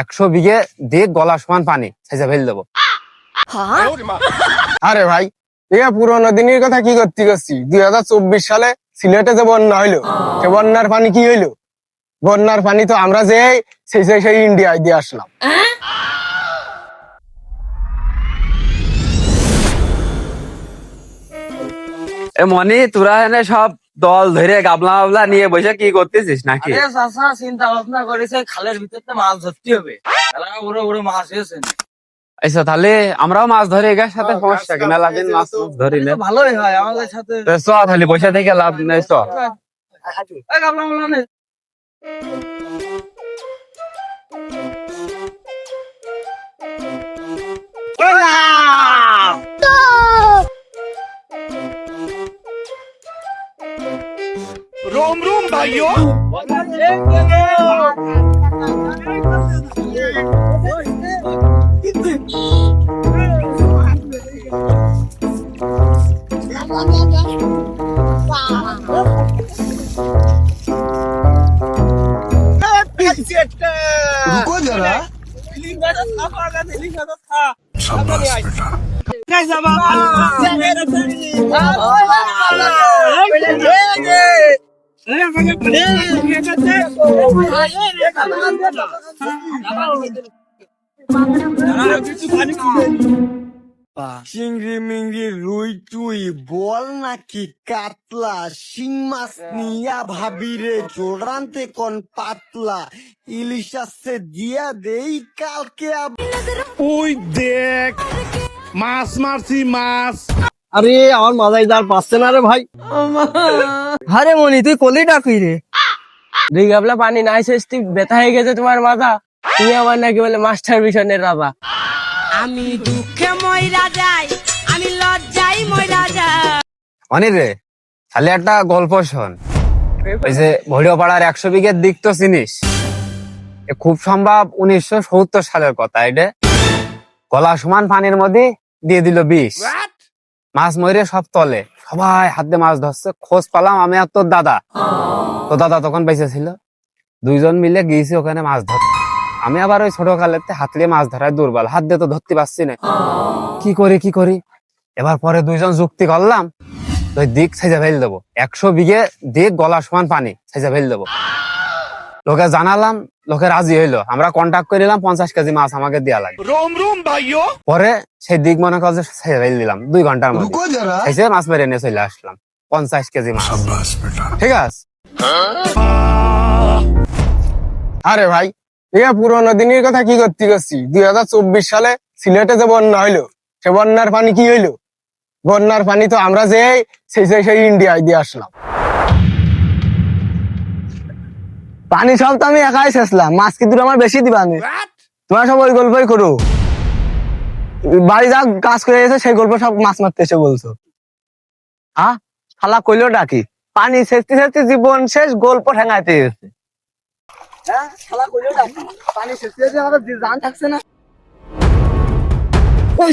একশো বিঘে দিয়ে গলা সমান পানি সাইজা ফেল দেবো। আরে ভাই এ পুরোনো দিনের কথা কি করতে করছি? দুই হাজার চব্বিশ সালে সিলেটে যে বন্যা হইল সে বন্যার পানি কি হইল? বন্যার পানি তো আমরা যে সেই সেই সেই ইন্ডিয়ায় দিয়ে আসলাম। এ মনি তোরা এনে সব দল ধরে গাবলা বাবলা নিয়ে বসে কি করতেছিস নাকি? আরে চাচা চিন্তা ভাবনা করেছে খালের ভিতরতে মাছ ধরতে হবে। বড় বড় মাছ হয়েছে। আচ্ছা তাহলে আমরাও মাছ ধরে এগার সাথে সমস্যা কি? মেলা দিন মাছ ধরিলে ধরি না। ভালোই হয় আমাদের সাথে চ তাহলে বসে থেকে লাভ নেই চ। গাবলা বাবলা মামলা নে। रुको जरा চিংড়ি মিংড়ি রুই টুই বল নাকি কাতলা? শিং মাছ নিয়া ভাবি রে, জোড়ান্তে কোন পাতলা? ইলিশ আসছে দিয়া দেই কালকে ওই দেখ, মাছ মারছি, মাছ। আরে আমার মাথায় দাঁড় পাচ্ছে না রে ভাই। আরে মনি তুই কলি ডাকুই রে। দুই গাবলা পানি নাই শেষ তুই ব্যথা হয়ে গেছে তোমার মাথা। তুমি আমার নাকি বলে মাস্টার মিশনের রাজা আমি দুঃখে ময়রা যাই আমি লজ্জাই ময়রা যাই। অনির রে তাহলে একটা গল্প শোন। ওই যে ভৈরপাড়ার একশো বিঘের দিক তো চিনিস? খুব সম্ভব উনিশশো সত্তর সালের কথা এটা। গলা সমান পানির মধ্যে দিয়ে দিল বিষ। মাছ মরে সব তলে। সবাই হাত মাছ ধরছে। খোঁজ পালাম আমি আর তোর দাদা। তো দাদা তখন বেঁচে ছিল দুইজন মিলে গিয়েছি ওখানে মাছ ধরতে। আমি আবার ওই ছোট কালেতে হাত দিয়ে মাছ ধরায় দুর্বল। হাত দিয়ে তো ধরতে পারছি না। কি করি কি করি? এবার পরে দুইজন যুক্তি করলাম। ওই দিক সাইজা ফেল দেবো। একশো বিঘে দিক গলা সমান পানি সাইজা ফেল দেবো। লোকে জানালাম লোকে রাজি হইল। আমরা কন্ট্যাক্ট করিলাম পঞ্চাশ কেজি মাছ আমাকে দেওয়া লাগে। রোম রোম ভাইও পরে সেই দিক মনে কর যে সেভাইল দিলাম দুই ঘণ্টার মধ্যে। মাছ মেরে নিয়ে চলে আসলাম পঞ্চাশ কেজি মাছ। ঠিক আছে? আরে ভাই এ পুরোনো দিনের কথা কি করতে করছি? দুই হাজার চব্বিশ সালে সিলেটে যে বন্যা হইল সে বন্যার পানি কি হইল? বন্যার পানি তো আমরা যে সেই সেই সেই ইন্ডিয়ায় দিয়ে আসলাম। পানি সব তো আমি একাই শেষলাম মাছ কিন্তু আমার বেশি দিবা আমি। তোমার সব ওই গল্পই করো বাড়ি যা কাজ করে এসে সেই গল্প সব মাছ মারতে এসে বলছো আ শালা কইলো ডাকি। পানি সেচতে সেচতে জীবন শেষ গল্প ঠেঙাইতে গেছে হ্যাঁ শালা কইলো ডাকি। পানি সেচতে সেচতে আমাদের জান থাকছে না। ওই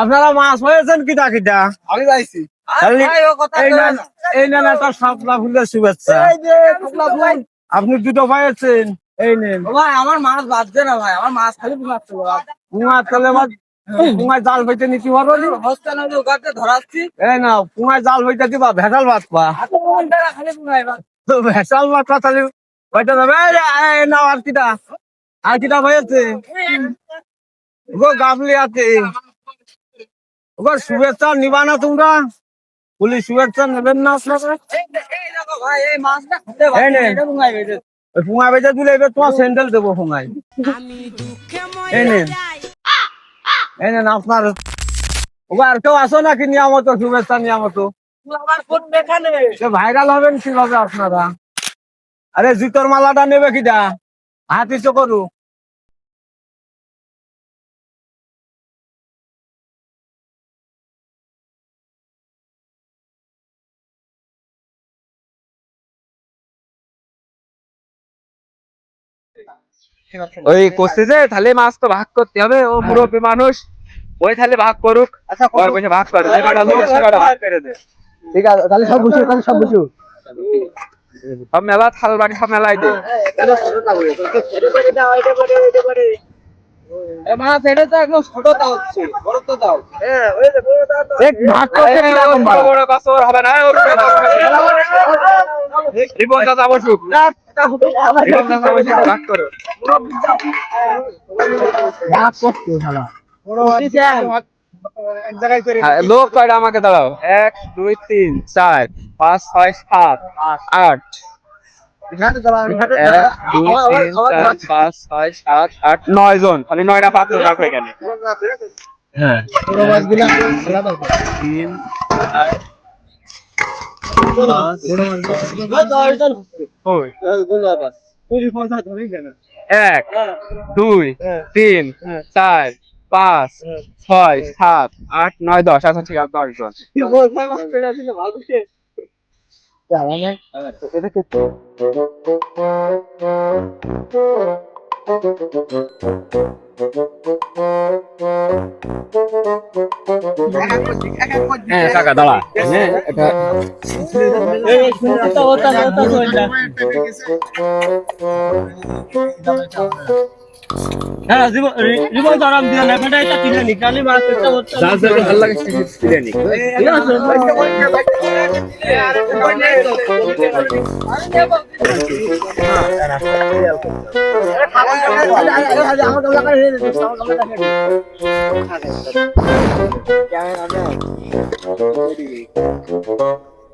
আপনারা মাছ হয়েছেন কিটা কিটা? আমি যাইছি। এই না। সাপলা ফুলের শুভেচ্ছা। আপনি দুটো পাইছেন এই নেন। ভাই আমার মাছ বাঁচবে না ভাই আমার মাছ খালি মাছ পুঙায় জাল বইতে নিতে পারব ওখানে ধরাচ্ছি। এই না পুঙায় জাল বইতে দিবা ভেসাল ভাত পা খালি মাছ পা তাহলে যাবে? আর কিটা? আর কিটা হয়েছে গো গাবলি আছে। গো শুভেচ্ছা নিবা না তোমরা। পুলিশ শুভেচ্ছা নেবেন না আপনারা। এই নে। ওই ফুঙা বেজে দিলে এবার তোমার স্যান্ডেল দেবো ফুঙাই আমি দুঃখে এই নে। মরে নেন আপনার। ওগো কেউ আসো নাকি নিয়ামত? শুভেচ্ছা নিয়ামত। ভাইরাল হবেন কীভাবে আপনারা? আরে জুতোর মালাটা নেবে কিটা হাত ইসো করু ওই করছে যে তাহলে মাছ তো ভাগ করতে হবে ও মুরব্বী মানুষ ওই তাহলে ভাগ করুক আচ্ছা ওর পয়সা ভাগ করে যে কটা লোক সে ভাগ করে দে ঠিক আছে তাহলে সব তাহলে সব সব মেলা থাল বাড়ি সব মেলাই দে মাছ এটা তো একদম ছোট দাও বড় তো দাও এক ভাগ করতে এই, কীরকম ও ভাগ? বড় কাছে হবে না রিপন বসুক করো। শালা হ্যাঁ, লোক কয়টা আমাকে দাঁড়াও? এক দুই তিন চার পাঁচ ছয় সাত আট। এক তিন পাঁচ ছয় সাত আট নয় জন। খালি নয়টা পাত্র রাখো এখানে। তিন ওই। এক দুই তিন চার পাঁচ ছয় সাত আট নয় দশ আচ্ছা ঠিক আছে দশ জন। হ্যাঁ কাকা দাঁড়া হ্যাঁ এটা হ্যাঁ রিমন আরাম দিও না এটা এটা কিনে নি কালি মাছ এটা হচ্ছে যার যাকে ভালো লাগে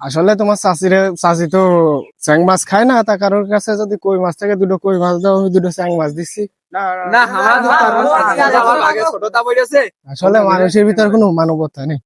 আসলে তোমার চাষিরে চাষি তো চ্যাং মাছ খায় না তা কারোর কাছে যদি কই মাছ থেকে দুটো কই মাছ দাও আমি দুটো চ্যাং মাছ দিচ্ছি আসলে মানুষের ভিতর কোনো মানবতা নেই।